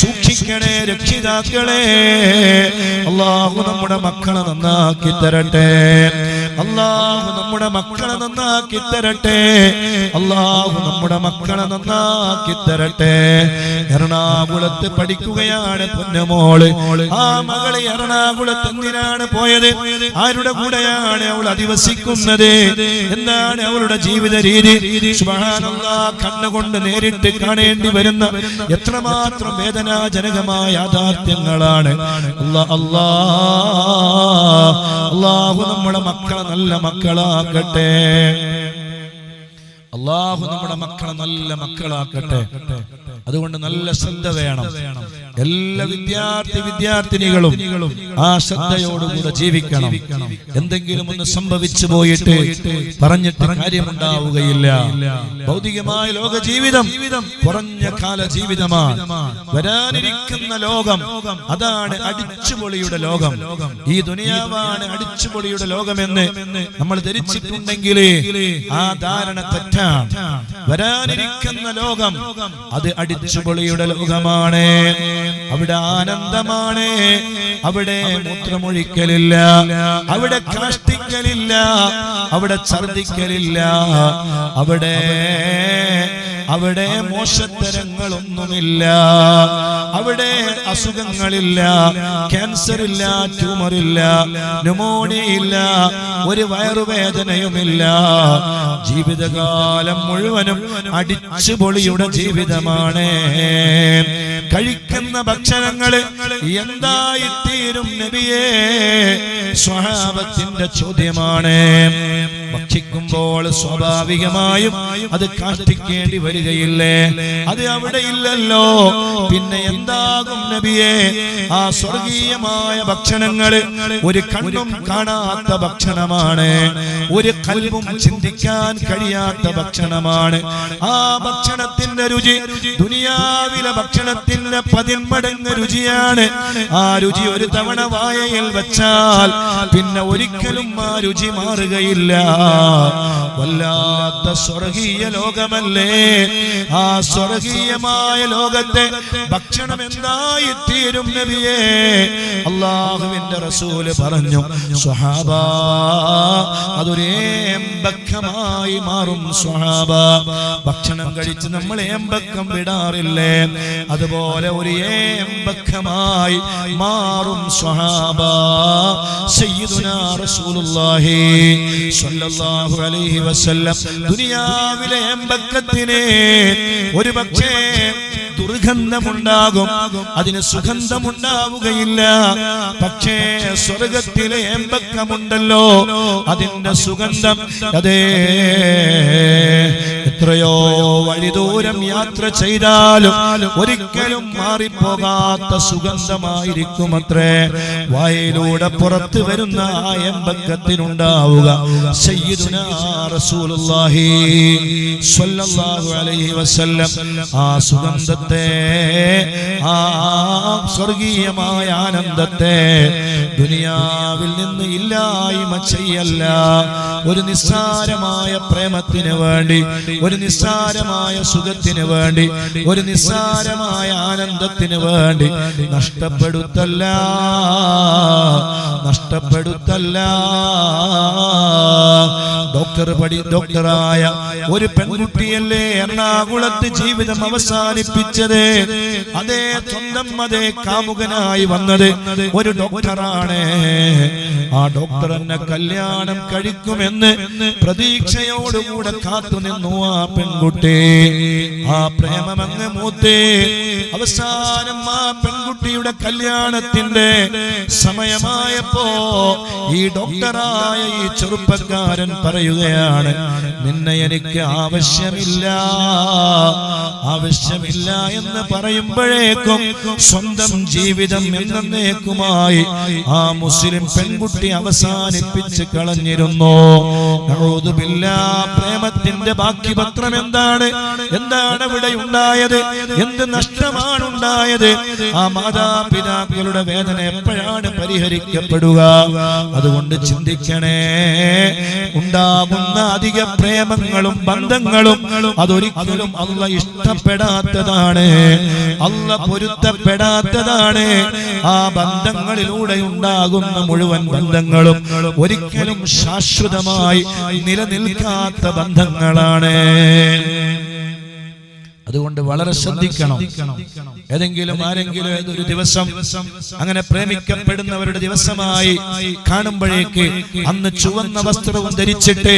സൂക്ഷിക്കണേ രക്ഷിതാക്കളെ. അള്ളാഹു നമ്മുടെ മക്കളെ നന്നാക്കി തരട്ടെ. അള്ളാഹു നമ്മുടെ മക്കളെ നന്നാക്കി തരട്ടെ. അല്ലാഹു നമ്മുടെ മക്കളെ നന്നാക്കി തരട്ടെ. എറണാകുളത്ത് പഠിക്കുകയാണ് പൊന്നമോൾ ആ മകൾ എറണാകുളത്ത് എന്തിനാണ് പോയത്? ആരുടെ കൂടെയാണ് അവൾ അധിവസിക്കുന്നത്? എന്താണ് അവളുടെ ജീവിത രീതി? കണ്ണുകൊണ്ട് നേരിട്ട് കാണേണ്ടി വരുന്ന എത്രമാത്രം വേദനാജനകമായ യാഥാർത്ഥ്യങ്ങളാണ്. അള്ളാഹു നമ്മുടെ മക്കളെ നല്ല മക്കളാക്കട്ടെ. അള്ളാഹു നമ്മുടെ മക്കളെ നല്ല മക്കളാക്കട്ടെ. അതുകൊണ്ട് നല്ല ശ്രദ്ധ വേണം. എല്ലാ വിദ്യാർത്ഥി വിദ്യാർത്ഥിനികളും ആ ശ്രദ്ധയോടുകൂടെ ജീവിക്കണം. എന്തെങ്കിലും ഒന്ന് സംഭവിച്ചു പോയിട്ട് പറഞ്ഞിട്ട് കാര്യമുണ്ടാവുകയില്ല. ഭൗതികമായ ലോക ജീവിതം കുറഞ്ഞ കാല ജീവിതമാണ് വരാനിരിക്കുന്ന ലോകം അതാണ് അടിച്ചുപൊളിയുടെ ലോകം. ഈ ദുനിയാവാണ് അടിച്ചുപൊളിയുടെ ലോകമെന്ന് നമ്മൾ ധരിച്ചിട്ടുണ്ടെങ്കിൽ ആ ധാരണ തെറ്റാണ്. വരാനിരിക്കുന്ന ലോകം അത് അടിച്ചുപൊളിയുടെ ലോകമാണ് അവിടെ ആനന്ദമാണ്. അവിടെ മൂത്രമൊഴിക്കലില്ല. അവിടെ കഷ്ടിക്കലില്ല. അവിടെ ഛർദിക്കലില്ല അവിടെ അവിടെ മോശത്തരങ്ങളൊന്നുമില്ല. അവിടെ അസുഖങ്ങളില്ല. ക്യാൻസർ ഇല്ല ട്യൂമർ ഇല്ല ന്യൂമോണിയ ഇല്ല ഒരു വയറുവേദനയുമില്ല. ജീവിതകാലം മുഴുവനും അടിച്ചു പൊളിയുടെ ജീവിതമാണ്. കഴിക്കുന്ന ഭക്ഷണങ്ങൾ എന്തായിത്തീരും നബിയേ? സ്വഹാബത്തിന്റെ ചോദ്യമാണ്. ഭക്ഷിക്കുമ്പോൾ സ്വാഭാവികമായും അത് കാഷ്ടിക്കേണ്ടി വരികയില്ലേ? അത് അവിടെ ഇല്ലല്ലോ. പിന്നെ എന്താകും നബിയെ? ആ സ്വർഗീയമായ ഭക്ഷണങ്ങൾ ഒരു കണ്ണും കാണാത്ത ഭക്ഷണമാണ്. ഒരു കൽവും ചിന്തിക്കാൻ കഴിയാത്ത ഭക്ഷണമാണ്. ആ ഭക്ഷണത്തിന്റെ രുചി ദുനിയാവിലെ ഭക്ഷണത്തിന്റെ പതിന്മടങ്ങ് രുചിയാണ്. ആ രുചി ഒരു തവണ വായയിൽ വെച്ചാൽ പിന്നെ ഒരിക്കലും ആ രുചി മാറുകയില്ല. വല്ലാത്ത സ്വർഗീയ ലോകമല്ലേ? ആ സ്വർഗീയമായ ലോകത്തെ ഭക്ഷണം എന്തായി തീരും നബിയേ? അള്ളാഹുവിന്റെ റസൂൽ പറഞ്ഞു സ്വഹാബ അതൊരേ എമ്പക്കമായി മാറും സ്വഹാബ ഭക്ഷണം കഴിച്ച് നമ്മൾ എമ്പക്കം വിടാറില്ലേ? അതുപോലെ ഒരു ഏമ്പക്കമായി മാറും സ്വഹാബ സയ്യിദുനാ റസൂലുള്ളാഹി സ്വല്ലല്ലാഹു അലൈഹി വസല്ലം ദുനിയാവിലെ ഏമ്പക്കത്തിന് ഒരു പക്ഷേ ദുർഗന്ധമുണ്ടാകും. അതിന് സുഗന്ധമുണ്ടാവുകയില്ല. പക്ഷേ സ്വർഗത്തിലെ എമ്പക്കമുണ്ടല്ലോ അതിന്റെ സുഗന്ധം അതേ എത്രയോ വഴിദൂരം യാത്ര ചെയ്താലും ഒരിക്കലും മാറിപ്പോകാത്ത സുഗന്ധമായിരിക്കും അത്രേ വായിലൂടെ പുറത്തു വരുന്ന ആ എമ്പക്കത്തിനുണ്ടാവുക സയ്യിദുനാ റസൂലുള്ളാഹി സ്വല്ലല്ലാഹു അലൈഹി വസല്ലം ആ സുഗന്ധത്തെ ആ സ്വർഗീയമായ ആനന്ദത്തെ ദുനിയാവിൽ നിന്ന് ഇല്ലായ്മ ചെയ്യല്ല. ഒരു നിസ്സാരമായ പ്രേമത്തിന് വേണ്ടി ഒരു നിസ്സാരമായ സുഖത്തിന് വേണ്ടി ഒരു നിസ്സാരമായ ആനന്ദത്തിന് വേണ്ടി നഷ്ടപ്പെടുത്തല്ല. നഷ്ടപ്പെടുത്തല്ല. ഡോക്ടർ പഠി ഡോക്ടറായ ഒരു പെൺകുട്ടിയല്ലേ എറണാകുളത്ത് ജീവിതം അവസാനിപ്പിച്ചത്. അതേ സ്വന്തം അതേ കാമുകനായി വന്നത് ഒരു ഡോക്ടറാണ്. ആ ഡോക്ടർ എന്നെ കല്യാണം കഴിക്കുമെന്ന് പ്രതീക്ഷയോടുകൂടെ കാത്തു നിന്നു ആ പെൺകുട്ടി. ആ പ്രേമമങ്ങ് മൂത്തേ അവസാനം ആ പെൺകുട്ടിയുടെ കല്യാണത്തിന്റെ സമയമായപ്പോ ഈ ഡോക്ടറായ ഈ ചെറുപ്പക്കാരൻ പറയുകയാണ് നിന്നെ എനിക്ക് ആവശ്യമില്ല. ആവശ്യമില്ല എന്ന് പറയുമ്പോഴേക്കും സ്വന്തം ജീവിതം എന്നേക്കുമായി ആ മുസ്ലിം പെൺകുട്ടി അവസാനിപ്പിച്ച് കളഞ്ഞിരുന്നു. പ്രേമത്തിന്റെ ബാക്കി പത്രം എന്താണ്? എന്താണ് ഇവിടെ ഉണ്ടായത്? എന്ത് നഷ്ടമാണ് ഉണ്ടായത് ആ മാതാപിതാക്കളുടെ വേദന എപ്പോഴാണ് പരിഹരിക്കപ്പെടുക? അതുകൊണ്ട് ചിന്തിക്കണേ ഉണ്ടാകുന്ന അധിക പ്രേമങ്ങളും ബന്ധങ്ങളും അതൊരിക്കലും അല്ല ഇഷ്ടപ്പെടാത്തതാണ് അല്ല പൊരുത്തപ്പെടാത്തതാണ്. ആ ബന്ധങ്ങളിലൂടെ ഉണ്ടാകുന്ന മുഴുവൻ ബന്ധങ്ങളും ഒരിക്കലും ശാശ്വതമായി നിലനിൽക്കാത്ത ബന്ധങ്ങളാണ്. അതുകൊണ്ട് വളരെ ശ്രദ്ധിക്കണം. ഏതെങ്കിലും ആരെങ്കിലും ഏതൊരു ദിവസം അങ്ങനെ പ്രേമിക്കപ്പെടുന്നവരുടെ ദിവസമായി കാണുമ്പോഴേക്ക് അന്ന് ചുവന്ന വസ്ത്രവും ധരിച്ചിട്ട്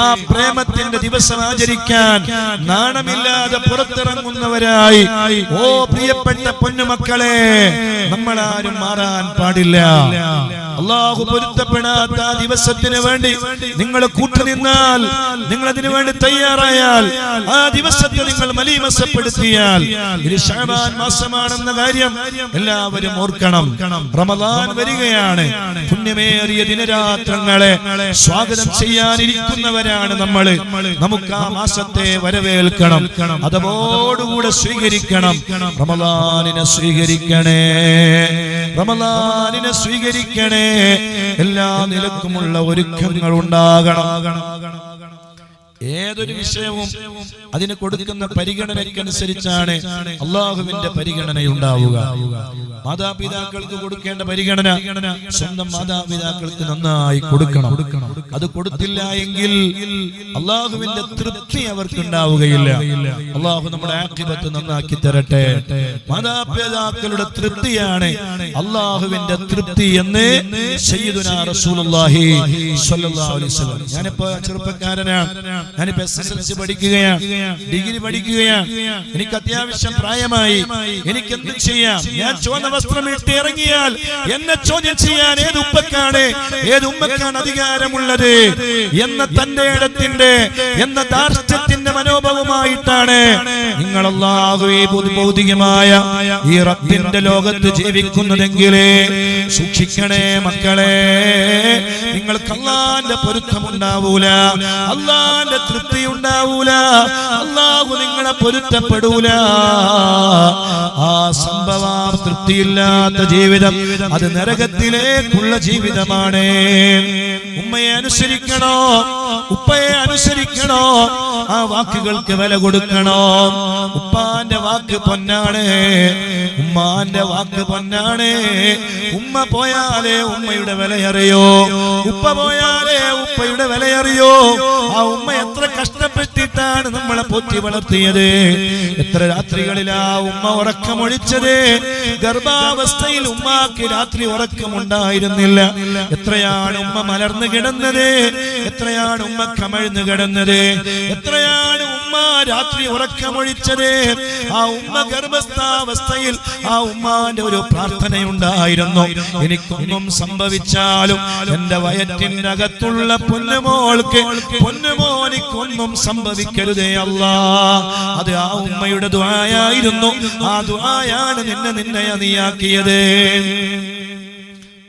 ആ പ്രേമത്തിന്റെ ദിവസം ആചരിക്കാൻ നാണമില്ലാതെ പുറത്തിറങ്ങുന്നവരായി. ഓ പ്രിയപ്പെട്ട പൊന്നുമക്കളെ നമ്മളാരും മാറാൻ പാടില്ല. അള്ളാഹു പൊരുത്തപ്പെടാത്ത ആ ദിവസത്തിന് വേണ്ടി നിങ്ങൾ കൂട്ടുനിന്നാൽ നിങ്ങൾ അതിനു വേണ്ടി തയ്യാറായാൽ ആ ദിവസത്തെ നിങ്ങൾ ഇത് ഷാബാൻ മാസമാണെന്ന കാര്യം എല്ലാവരും ഓർക്കണം. റമദാൻ വരികയാണ്. പുണ്യമേറിയ ദിനരാത്രങ്ങളെ സ്വാഗതം ചെയ്യാനിരിക്കുന്നവരാണ് നമ്മൾ നമുക്ക് ആ മാസത്തെ വരവേൽക്കണം. അതോടുകൂടെ സ്വീകരിക്കണം. റമദാനിനെ സ്വീകരിക്കണേ. റമദാനിനെ സ്വീകരിക്കണേ. എല്ലാ നിലക്കുമുള്ള ഒരുക്കങ്ങൾ ഉണ്ടാകണം ഏതൊരു വിഷയവും അതിന് കൊടുക്കുന്ന പരിഗണനയ്ക്കനുസരിച്ചാണ് അള്ളാഹുവിന്റെ പരിഗണന ഉണ്ടാവുക മാതാപിതാക്കൾക്ക് കൊടുക്കേണ്ട പരിഗണന സ്വന്തം മാതാപിതാക്കൾക്ക് നന്നായി കൊടുക്കണം. അത് കൊടുത്തില്ല എങ്കിൽ അള്ളാഹുവിന്റെ തൃപ്തി അവർക്ക് ഉണ്ടാവുകയില്ല അള്ളാഹു നമ്മുടെ ആക്കിബത്ത് നന്നാക്കി തരട്ടെ. മാതാപിതാക്കളുടെ തൃപ്തിയാണ് അള്ളാഹുവിന്റെ തൃപ്തി എന്ന് ഞാനിപ്പോ ചെറുപ്പക്കാരനാണ്. ഞാനിപ്പോ എസ് എസ് എൽ സി പഠിക്കുകയാണ്. ഡിഗ്രി പഠിക്കുകയാണ്. എനിക്ക് അത്യാവശ്യം പ്രായമായി. എനിക്ക് എന്ത് ചെയ്യാം? ഞാൻ ചുവന്ന വസ്ത്രം ഇട്ട് ഇറങ്ങിയാൽ എന്നെ ചോദ്യം ചെയ്യാൻ ഏത് ഉപ്പക്കാണ് ഏത് ഉമ്മക്കാണ്? അധികാരമുള്ളത്? എന്ന തന്റെ ഇടത്തിന്റെ എന്ന ദാർഷ്ട്യത്തിന്റെ മനോഭാവമായിട്ടാണ് നിങ്ങൾ ഭൗതികമായ ഈ റബ്ബിന്റെ ലോകത്ത് ജീവിക്കുന്നതെങ്കിലേ സൂക്ഷിക്കണേ മക്കളെ. നിങ്ങൾക്ക് അള്ളാന്റെ പൊരുത്തമുണ്ടാവൂല. അള്ളാന്റെ തൃപ്തി ഉണ്ടാവൂല. അള്ളാഹു നിങ്ങളെ പൊരുത്തപ്പെടൂല. ആ സംഭവ തൃപ്തിയില്ലാത്ത ജീവിതം അത് നരകത്തിലേക്കുള്ള ജീവിതമാണ്. ഉമ്മയെ അനുസരിക്കണോ? ഉപ്പയെ അനുസരിക്കണോ? ആ വാക്കുകൾക്ക് വില കൊടുക്കണോ? ഉപ്പാന്റെ വാക്ക് പൊന്നാണ്. ഉമ്മാന്റെ വാക്ക് പൊന്നാണ്. ഉമ്മ പോയാലേ ഉമ്മയുടെ വിലയറിയോ. ഉപ്പ പോയാലേ ഉപ്പയുടെ വിലയറിയോ. ആ ഉമ്മ എത്ര കഷ്ടപ്പെട്ടിട്ടാണ് നമ്മളെ പോറ്റി വളർത്തിയത്. എത്ര രാത്രികളിലാ ഉമ്മ ഉറക്കമൊഴിച്ചത്? ഗർഭാവസ്ഥയിൽ ഉമ്മാക്ക് രാത്രി ഉറക്കമുണ്ടായിരുന്നില്ല. എത്രയാണ് ഉമ്മ മലർന്നു കിടന്നത്? എത്രയാണ് ഉമ്മ കമഴ്ന്നു കിടന്നത്? എത്രയാണ് ഉമ്മ രാത്രി ഉറക്കമൊഴിച്ചത്? ആ ഉമ്മ ഗർഭസ്ഥാവസ്ഥയിൽ ആ ഉമ്മാന്റെ ഒരു പ്രാർത്ഥനയുണ്ടായിരുന്നു. എനിക്കൊന്നും സംഭവിച്ചാലും എന്റെ വയറ്റിന്റെ അകത്തുള്ള പൊന്നുമോൾക്ക് പൊന്നുമോനിക്കൊന്നും സംഭവിക്കരുതേ അല്ല. അത് ആ ഉമ്മയുടെ ദ്വായായിരുന്നു ആ ദ്വായാണ് നിന്നെ നിന്നെ നീയാക്കിയത്.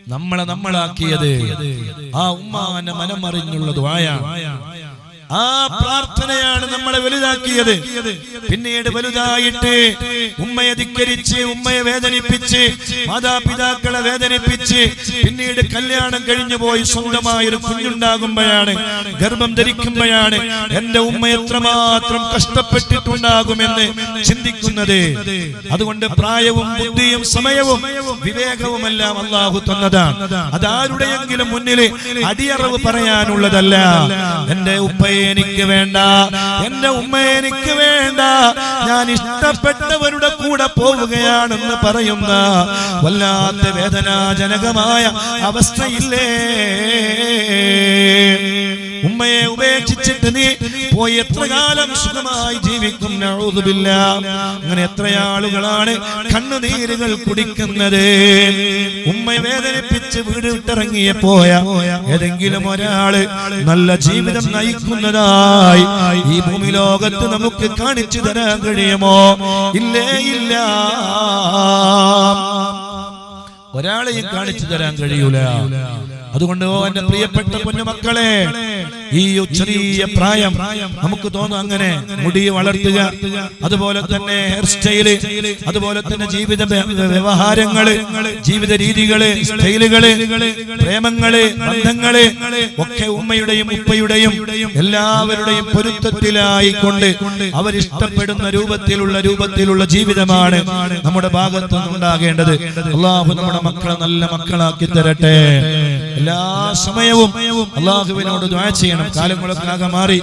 നമ്മളെ നമ്മളാക്കിയത്. ആ ഉമ്മാവന്റെ മനമറിഞ്ഞുള്ള ദ്വായാണ് ആ പ്രാർത്ഥനയാണ് നമ്മളെ വലുതാക്കിയത്. പിന്നീട് വലുതായിട്ട് ഉമ്മയെ ധിക്കരിച്ച് ഉമ്മയെ വേദനിപ്പിച്ച് മാതാപിതാക്കളെ വേദനിപ്പിച്ച് പിന്നീട് കല്യാണം കഴിഞ്ഞു പോയി സ്വന്തമായ ഒരു കുഞ്ഞുണ്ടാകുമ്പോഴാണ് ഗർഭം ധരിക്കുമ്പോഴാണ് എന്റെ ഉമ്മ എത്രമാത്രം കഷ്ടപ്പെട്ടിട്ടുണ്ടാകുമെന്ന് ചിന്തിക്കുന്നത്. അതുകൊണ്ട് പ്രായവും ബുദ്ധിയും സമയവും വിവേകവും എല്ലാം അള്ളാഹു തന്നതാണ്. അതാരുടെയെങ്കിലും മുന്നിൽ അടിയറവ് പറയാനുള്ളതല്ല. എന്റെ ഉപ്പയെ എനിക്ക് വേണ്ട. എന്റെ ഉമ്മ എനിക്ക് വേണ്ട. ഞാൻ ഇഷ്ടപ്പെട്ടവരുടെ കൂടെ പോവുകയാണെന്ന് പറയുന്ന വല്ലാത്ത വേദനാജനകമായ അവസ്ഥയില്ലേ? ഉമ്മയെ ഉപേക്ഷിച്ചിട്ട് നീ പോയി എത്ര കാലം സുഖമായി ജീവിക്കും നഴുതുമില്ല അങ്ങനെ എത്ര ആളുകളാണ് കണ്ണുനീരുകൾ കുടിക്കുന്നത്. ഉമ്മയെ വേദനിപ്പിച്ച് വീട് വിട്ടിറങ്ങിയ പോയ ഏതെങ്കിലും ഒരാൾ നല്ല ജീവിതം നയിക്കുന്നതായി ഈ ഭൂമി ലോകത്ത് നമുക്ക് കാണിച്ചു തരാൻ കഴിയുമോ? ഇല്ലേ ഇല്ല. ഒരാളെയും കാണിച്ചു തരാൻ കഴിയൂല. അതുകൊണ്ട് എന്റെ പ്രിയപ്പെട്ട പൊന്നുമക്കളെ ഈ ചെറിയ പ്രായം നമുക്ക് തോന്നും അങ്ങനെ മുടി വളർത്തുക അതുപോലെ തന്നെ ഹെയർ സ്റ്റൈൽ അതുപോലെ തന്നെ ജീവിത വ്യ- വ്യവഹാരങ്ങൾ ജീവിത രീതികൾ സ്റ്റൈലുകൾ പ്രേമങ്ങൾ ബന്ധങ്ങൾ ഒക്കെ ഉമ്മയുടെയും ഉപ്പയുടെയും എല്ലാവരുടെയും പൊരുത്തത്തിലായിക്കൊണ്ട് അവരിഷ്ടപ്പെടുന്ന രൂപത്തിലുള്ള രൂപത്തിലുള്ള ജീവിതമാണ് നമ്മുടെ ഭാഗത്തു നിന്നുണ്ടാകേണ്ടത് അള്ളാഹു നമ്മുടെ മക്കളെ നല്ല മക്കളാക്കി തരട്ടെ. എല്ലാ സമയവും അള്ളാഹുവിനോട് ദ്വാ ചെയ്യണം. കാലങ്ങളൊക്കെ ആകെ മാറി.